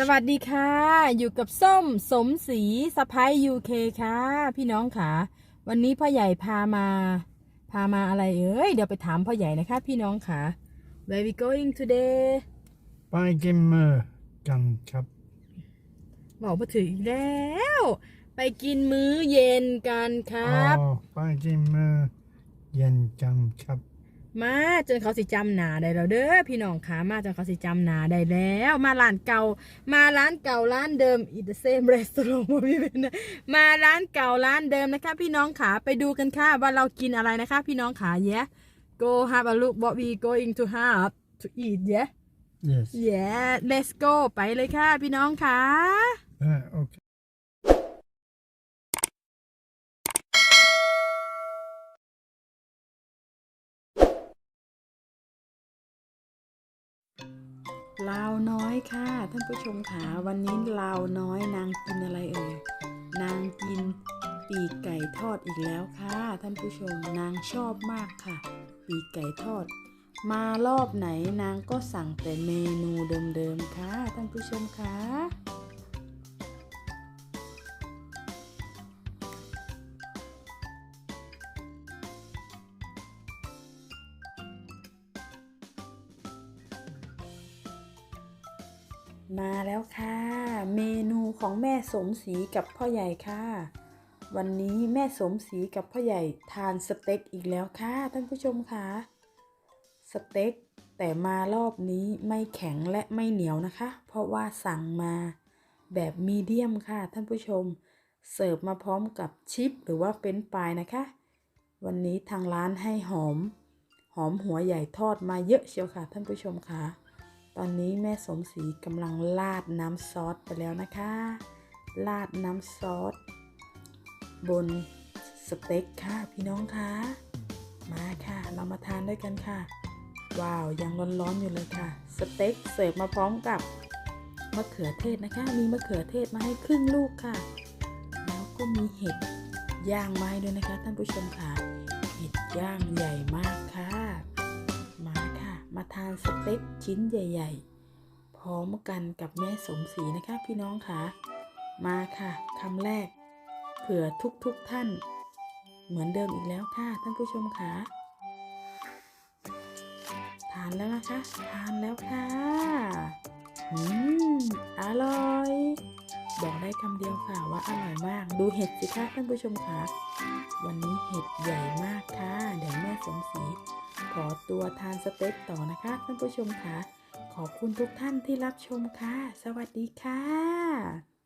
สวัสดีค่ะ อยู่กับส้มสมศรีสะพ้ายยูเคค่ะ พี่น้องค่ะ วันนี้พ่อใหญ่พามา พามาอะไรเอ้ย เดี๋ยวไปถามพ่อใหญ่นะคะ พี่น้องค่ะ Where we going today ไปกินมือกันครับ บอกมาถึงอีกแล้ว ไปกินมื้อเย็นกันครับอ๋อไปกินมือเย็นกันครับ มาจนเขาสิจำหนาได้แล้วเด้อพี่น้องค่ะมาจนเขาสิจำหนาได้แล้ว มาร้านเก่า มาร้านเก่าร้านเดิม it the same restaurant มาพี่เป็นนะมาร้านเก่าร้านเดิมนะคะ พี่น้องค่ะไปดูกันค่ะว่าเรากินอะไรนะคะ พี่น้องค่ะ yeah go have a look what we going to have to eat yeah yes yeah let's go ไปเลยค่ะ พี่น้องค่ะอ่าโอเค ลาวน้อยค่ะ ท่านผู้ชมขาวันนี้ลาวน้อยนางกินอะไรเอ่ยนางกินปีกไก่ทอดอีกแล้วค่ะ ท่านผู้ชมนางชอบมากค่ะ ปีกไก่ทอด มารอบไหนนางก็สั่งแต่เมนูเดิมๆค่ะ ท่านผู้ชมค่ะ มาแล้วค่ะ เมนูของแม่สมศรีกับพ่อใหญ่ค่ะ วันนี้แม่สมศรีกับพ่อใหญ่ทานสเต็กอีกแล้วค่ะท่านผู้ชมค่ะสเต็กแต่มารอบนี้ไม่แข็งและไม่เหนียวนะคะ เพราะว่าสั่งมาแบบมีเดียมค่ะท่านผู้ชม เสิร์ฟมาพร้อมกับชิปหรือว่าเป็นปลายนะคะ วันนี้ทางร้านให้หอม หอมหัวใหญ่ทอดมาเยอะเชียวค่ะท่านผู้ชมค่ะ ตอนนี้แม่สมศรีกำลังราดน้ำซอสไปแล้วนะคะ ราดน้ำซอสบนสเต็กค่ะพี่น้องคะมาค่ะ เรามาทานด้วยกันค่ะ ว้าวยังร้อนๆอยู่เลยค่ะ สเต็กเสิร์ฟมาพร้อมกับมะเขือเทศนะคะ มีมะเขือเทศมาให้ครึ่งลูกค่ะ แล้วก็มีเห็ดย่างไม้ด้วยนะคะ ท่านผู้ชมค่ะ เห็ดย่างใหญ่มากค่ะมาค่ะ มาทานสเต็กชิ้นใหญ่ ๆ พร้อมกันกับแม่สมศรีนะคะพี่น้องค่ะมาค่ะคำแรก เผื่อทุกๆทท่าน เหมือนเดิมอีกแล้วค่ะท่านผู้ชมค่ะทานแล้วนะคะทานแล้วค่ะอืมอร่อย บอกได้คำเดียวค่ะว่าอร่อยมาก ดูเห็ดสิคะท่านผู้ชมค่ะวันนี้เห็ดใหญ่มากค่ะเดี๋ยวแม่สมศรี ขอตัวทานสเต็กต่อนะคะท่านผู้ชมค่ะ ขอบคุณทุกท่านที่รับชมค่ะ สวัสดีค่ะ